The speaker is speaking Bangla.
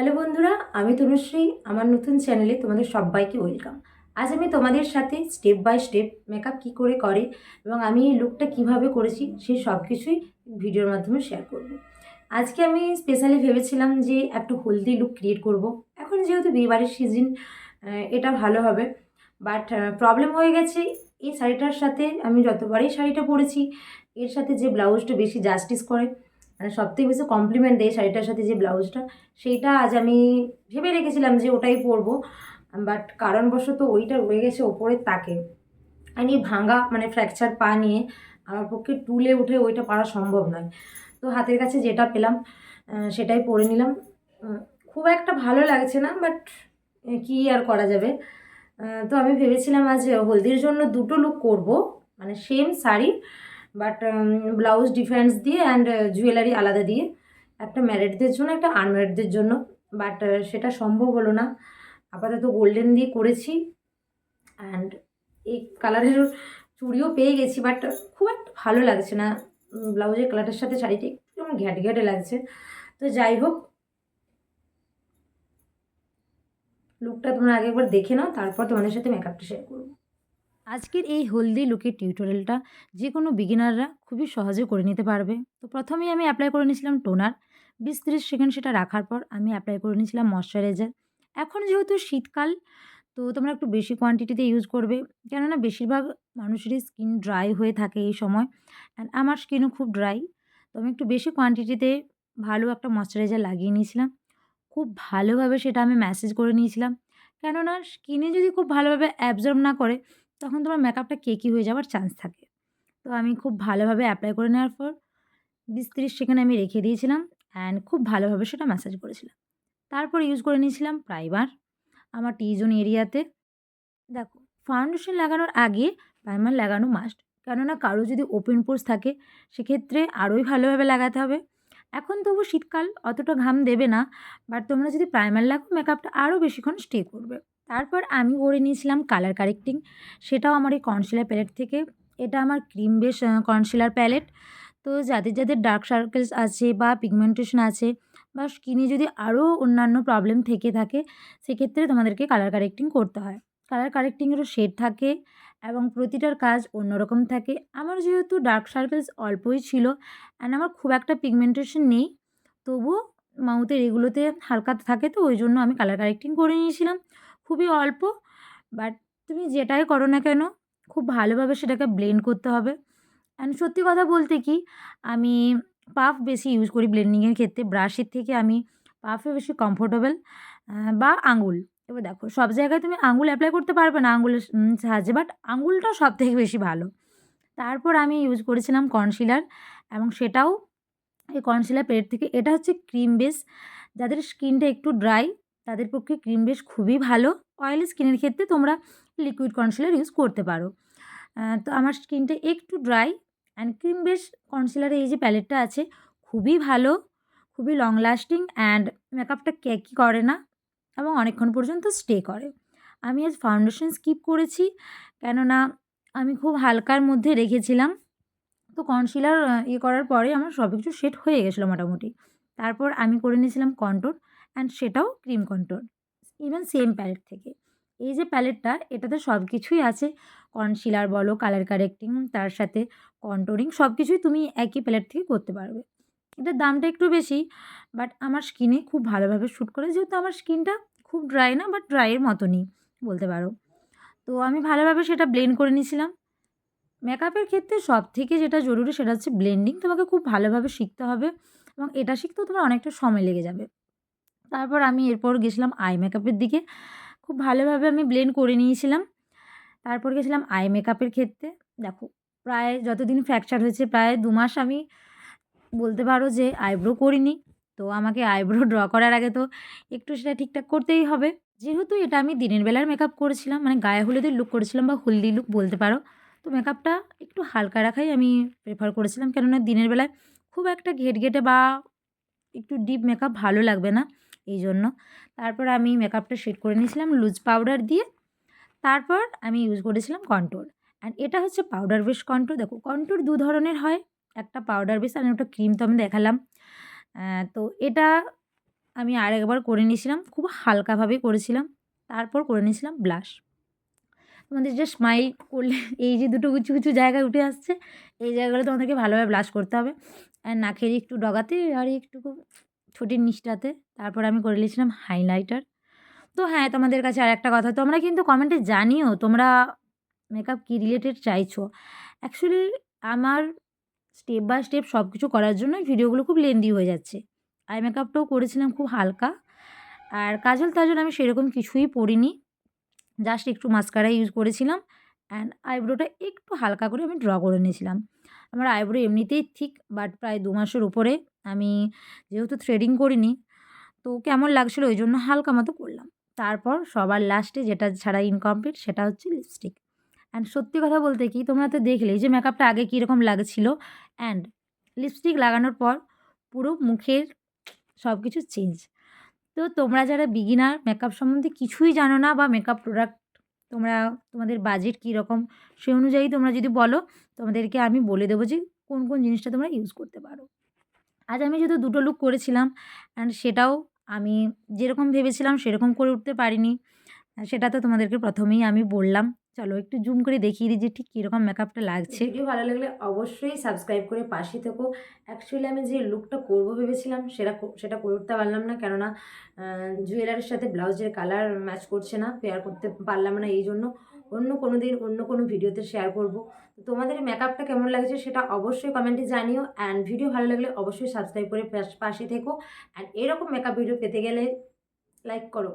হ্যালো বন্ধুরা, আমি তনুশ্রী, আমার নতুন চ্যানেলে তোমাদের সবাইকে ওয়েলকাম। আজ আমি তোমাদের সাথে স্টেপ বাই স্টেপ মেকআপ কী করে করে এবং আমি এই লুকটা কীভাবে করেছি সেই সব কিছুই ভিডিওর মাধ্যমে শেয়ার করব। আজকে আমি স্পেশালি ভেবেছিলাম যে একটু হলদি লুক ক্রিয়েট করব। এখন যেহেতু বিয়েবাড়ির সিজন এটা ভালো হবে। বাট প্রবলেম হয়ে গেছে, এই শাড়িটার সাথে আমি যতবারই শাড়িটা পরেছি, এর সাথে যে ব্লাউজটা বেশি জাস্টিস করে মানে সবথেকে বেশি কমপ্লিমেন্ট দেয় শাড়িটার সাথে যে ব্লাউজটা, সেইটা আজ আমি ভেবে রেখেছিলাম যে ওটাই পরবো। বাট কারণবশত ওইটা রয়ে গেছে ওপরের তাকে। এই ভাঙা মানে ফ্র্যাকচার পা নিয়ে আমার পক্ষে টুলে উঠে ওইটা পারা সম্ভব নয়। তো হাতের কাছে যেটা পেলাম সেটাই পরে নিলাম। খুব একটা ভালো লাগছে না বাট কী আর করা যাবে? তো আমি ভেবেছিলাম আজ হলদির জন্য দুটো লুক করব। মানে same sari but blouse difference দিয়ে অ্যান্ড জুয়েলারি আলাদা দিয়ে। একটা ম্যারিডদের জন্য, একটা আনম্যারিডদের জন্য। বাট সেটা সম্ভব হলো না। আপাতত গোল্ডেন দিয়ে করেছি। অ্যান্ড এই কালারের চুড়িও পেয়ে গেছি। বাট খুব একটা ভালো লাগছে না। ব্লাউজের কালারটার সাথে শাড়িটা একটু ঘ্যাটে ঘ্যাটে লাগছে। তো যাই হোক। লুকটা তোমরা আগে একবার দেখে নাও। তারপর তোমাদের সাথে মেকআপটা শেয়ার করব। আজকের এই হলদি লুকের টিউটোরিয়ালটা যে কোনো বিগিনাররা খুবই সহজে করে নিতে পারবে। তো প্রথমেই আমি অ্যাপ্লাই করে নিয়েছিলাম টোনার বিশ তিরিশ সেকেন্ড সেটা রাখার পর আমি অ্যাপ্লাই করে নিয়েছিলাম ময়শ্চারাইজার এখন যেহেতু শীতকাল, তো তোমরা একটু বেশি কোয়ান্টিটিতে ইউজ করবে, কেননা বেশিরভাগ মানুষেরই স্কিন ড্রাই হয়ে থাকে এই সময় অ্যান্ড আমার স্কিনও খুব ড্রাই তো আমি একটু বেশি কোয়ান্টিটিতে ভালো একটা ময়শ্চারাইজার লাগিয়ে নিয়েছিলাম। খুব ভালোভাবে সেটা আমি ম্যাসেজ করে নিয়েছিলাম। কেননা স্কিনে যদি খুব ভালোভাবে অ্যাবজর্ব না করে তখন তোমার মেকআপটা কেকি হয়ে যাওয়ার চান্স থাকে। তো আমি খুব ভালোভাবে অ্যাপ্লাই করে নেওয়ার পর, বিশ তিরিশ সেকেন্ড আমি রেখে দিয়েছিলাম অ্যান্ড খুব ভালোভাবে সেটা ম্যাসাজ করেছিলাম। তারপর ইউজ করে নিয়েছিলাম প্রাইমার আমার টি জোন এরিয়াতে দেখো ফাউন্ডেশন লাগানোর আগে প্রাইমার লাগানো মাস্ট কেননা কারও যদি ওপেন পোর্স থাকে, সেক্ষেত্রে আরোই ভালোভাবে লাগাতে হবে। এখন তবু শীতকাল, অতটা ঘাম দেবে না বাট তোমরা যদি প্রাইমার লাগো মেকআপটা আরও বেশিক্ষণ স্টে করবে। তারপর আমি করে নিয়েছিলাম কালার কারেক্টিং সেটাও আমার এই কনসিলার প্যালেট থেকে। এটা আমার ক্রিম বেস কনসিলার প্যালেট তো যাদের যাদের ডার্ক সার্কেলস আছে বা পিগমেন্টেশন আছে বা স্কিনে যদি আরও অন্যান্য প্রবলেম থেকে থাকে, সেক্ষেত্রে তোমাদেরকে কালার কারেক্টিং করতে হয়। কালার কারেক্টিংয়েরও শেড থাকে এবং প্রতিটার কাজ অন্যরকম থাকে। আমার যেহেতু ডার্ক সার্কেলস অল্পই ছিল অ্যান্ড আমার খুব একটা পিগমেন্টেশন নেই, তবুও মাউথের এগুলোতে হালকা থাকে তো, ওই জন্য আমি কালার কারেক্টিং করে নিয়েছিলাম। খুবই অল্প বাট তুমি যেটাই করো না কেন, খুব ভালোভাবে সেটাকে ব্লেন্ড করতে হবে। অ্যান্ড সত্যি কথা বলতে কি, আমি পাফ বেশি ইউজ করি ব্লেন্ডিংয়ের ক্ষেত্রে। ব্রাশের থেকে আমি পাফে বেশি কমফোর্টেবল বা আঙুল এবার দেখো, সব জায়গায় তুমি আঙুল অ্যাপ্লাই করতে পারবে না আঙুলের সাহায্যে বাট আঙুলটা সব থেকে বেশি ভালো। তারপর আমি ইউজ করেছিলাম কনসিলার এবং সেটাও এই কনসিলার পেট থেকে, এটা হচ্ছে ক্রিম বেস যাদের স্কিনটা একটু ড্রাই তাদের পক্ষে ক্রিম বেশ খুবই ভালো। অয়েলি স্কিনের ক্ষেত্রে তোমরা লিকুইড কনসিলার ইউজ করতে পারো। তো আমার স্কিনটা একটু ড্রাই অ্যান্ড ক্রিম বেস কনসিলারে এই যে প্যালেটটা আছে, খুবই ভালো, খুবই লং লাস্টিং অ্যান্ড মেকআপটা ক্যাকি করে না এবং অনেকক্ষণ পর্যন্ত স্টে করে। আমি আজ ফাউন্ডেশন স্কিপ করেছি, কেননা আমি খুব হালকার মধ্যে রেখেছিলাম। তো কনসিলার ইয়ে করার পরে আমার সব কিছু সেট হয়ে গেছিল মোটামুটি। তারপর আমি করে নিয়েছিলাম কন্ট্রোল অ্যান্ড সেটাও cream control even same palette থেকে। এই যে প্যালেটটা এটাতে সব কিছুই আছে। কনসিলার বলো কালার কারেক্টিং তার সাথে কন্ট্রোলিং সব কিছুই তুমি একই প্যালেট থেকে করতে পারবে। এটার দামটা একটু বেশি বাট আমার স্কিনে খুব ভালোভাবে শ্যুট করে। যেহেতু আমার স্কিনটা খুব ড্রাই না বাট ড্রাইয়ের মতনই বলতে পারো। তো আমি ভালোভাবে সেটা ব্লেন্ড করে নিয়েছিলাম। মেকআপের ক্ষেত্রে সব থেকে যেটা জরুরি সেটা হচ্ছে ব্লেন্ডিং তোমাকে খুব ভালোভাবে শিখতে হবে এবং এটা শিখতেও তোমার অনেকটা সময় লেগে যাবে। তারপর আমি এরপর গেছিলাম আই মেকআপের দিকে। খুব ভালোভাবে আমি ব্লেন্ড করে নিয়েছিলাম। তারপর গেছিলাম আই মেকআপের ক্ষেত্রে। দেখো, প্রায় যতদিন ফ্র্যাকচার হয়েছে প্রায় দু মাস আমি বলতে পারো যে আইব্রো করিনি। তো আমাকে আইব্রো ড্র করার আগে তো একটু সেটা ঠিকঠাক করতেই হবে। যেহেতু এটা আমি দিনের বেলার মেকআপ করেছিলাম মানে গায়ে হলুদের লুক করেছিলাম বা হলদি লুক বলতে পারো, তো মেকআপটা একটু হালকা রাখাই আমি প্রেফার করেছিলাম। কেননা দিনের বেলায় খুব একটা ঘেটঘেটে বা একটু ডিপ মেকআপ ভালো লাগবে না। এই জন্য তারপর আমি মেকআপটা শেড করে নিয়েছিলাম লুজ পাউডার দিয়ে। তারপর আমি ইউজ করেছিলাম কন্ট্রোল অ্যান্ড এটা হচ্ছে পাউডার বেস কন্ট্রোল দেখো কন্ট্রোল দু ধরনের হয়। একটা পাউডার বেস আর একটা ক্রিম তো আমি দেখালাম। তো এটা আমি আরেকবার করে নিয়েছিলাম। খুব হালকাভাবে করেছিলাম। তারপর করে নিয়েছিলাম ব্লাশ তোমাদের যে স্মাইল করলে এই যে দুটো কিছু কিছু জায়গায় উঠে আসছে, এই জায়গাগুলো তোমাদেরকে ভালোভাবে ব্লাশ করতে হবে। আর নাকের একটু ডগাতে আর একটু ছোটির নিচটাতে। তারপর আমি করে নিয়েছিলাম হাইলাইটার। তো হ্যাঁ তোমাদের কাছে আর একটা কথা, তোমরা কিন্তু কমেন্টে জানিও, তোমরা মেকআপ কী রিলেটেড চাইছো। অ্যাকচুয়ালি আমার স্টেপ বাই স্টেপ সব কিছু করার জন্য ভিডিওগুলো খুব লেন্দি হয়ে যাচ্ছে। আই মেকআপটাও করেছিলাম খুব হালকা। আর কাজল তাজল আমি সেরকম কিছুই পরিনি। জাস্ট একটু মাস্কারা ইউজ করেছিলাম অ্যান্ড আইব্রোটা একটু হালকা করে আমি ড্র করে নিয়েছিলাম। আমার আইব্রো এমনিতেই ঠিক বাট প্রায় দু মাসের উপরে আমি যেহেতু থ্রেডিং করিনি, তো কেমন লাগছিল ওই জন্য হালকা মতো করলাম। তারপর সবার লাস্টে যেটা ছাড়া ইনকমপ্লিট সেটা হচ্ছে লিপস্টিক অ্যান্ড সত্যি কথা বলতে কি, তোমরা তো দেখলেই যে মেকআপটা আগে কীরকম লাগছিল। অ্যান্ড লিপস্টিক লাগানোর পর পুরো মুখের সব কিছু চেঞ্জ তো তোমরা যারা বিগিনার মেকআপ সম্বন্ধে কিছুই জানো না বা মেকআপ প্রোডাক্ট তোমরা, তোমাদের বাজেট কী রকম সেই অনুযায়ী তোমরা যদি বলো, তোমাদেরকে আমি বলে দেবো যে কোন কোন জিনিসটা তোমরা ইউজ করতে পারো। আজ আমি যেহেতু দুটো লুক করেছিলাম অ্যান্ড সেটাও আমি যেরকম ভেবেছিলাম সেরকম করে উঠতে পারিনি। সেটা তো তোমাদেরকে প্রথমেই আমি বললাম। চলো একটু জুম করে দেখিয়ে দিই যে ঠিক কীরকম মেকআপটা লাগছে। ভিডিও ভালো লাগলে অবশ্যই সাবস্ক্রাইব করে পাশে থেকো। অ্যাকচুয়ালি আমি যে লুকটা করব ভেবেছিলাম সেটা সেটা করে উঠতে পারলাম না। কেননা জুয়েলারির সাথে ব্লাউজের কালার ম্যাচ করছে না পেয়ার করতে পারলাম না এই জন্য। অন্য কোনো দিন, অন্য কোনো ভিডিওতে শেয়ার করব। তো তোমাদের মেকআপটা কেমন লাগছে সেটা অবশ্যই কমেন্টে জানিও। অ্যান্ড ভিডিও ভালো লাগলে অবশ্যই সাবস্ক্রাইব করে পাশে থেকো। অ্যান্ড এরকম মেকআপ ভিডিও পেতে গেলে লাইক করো।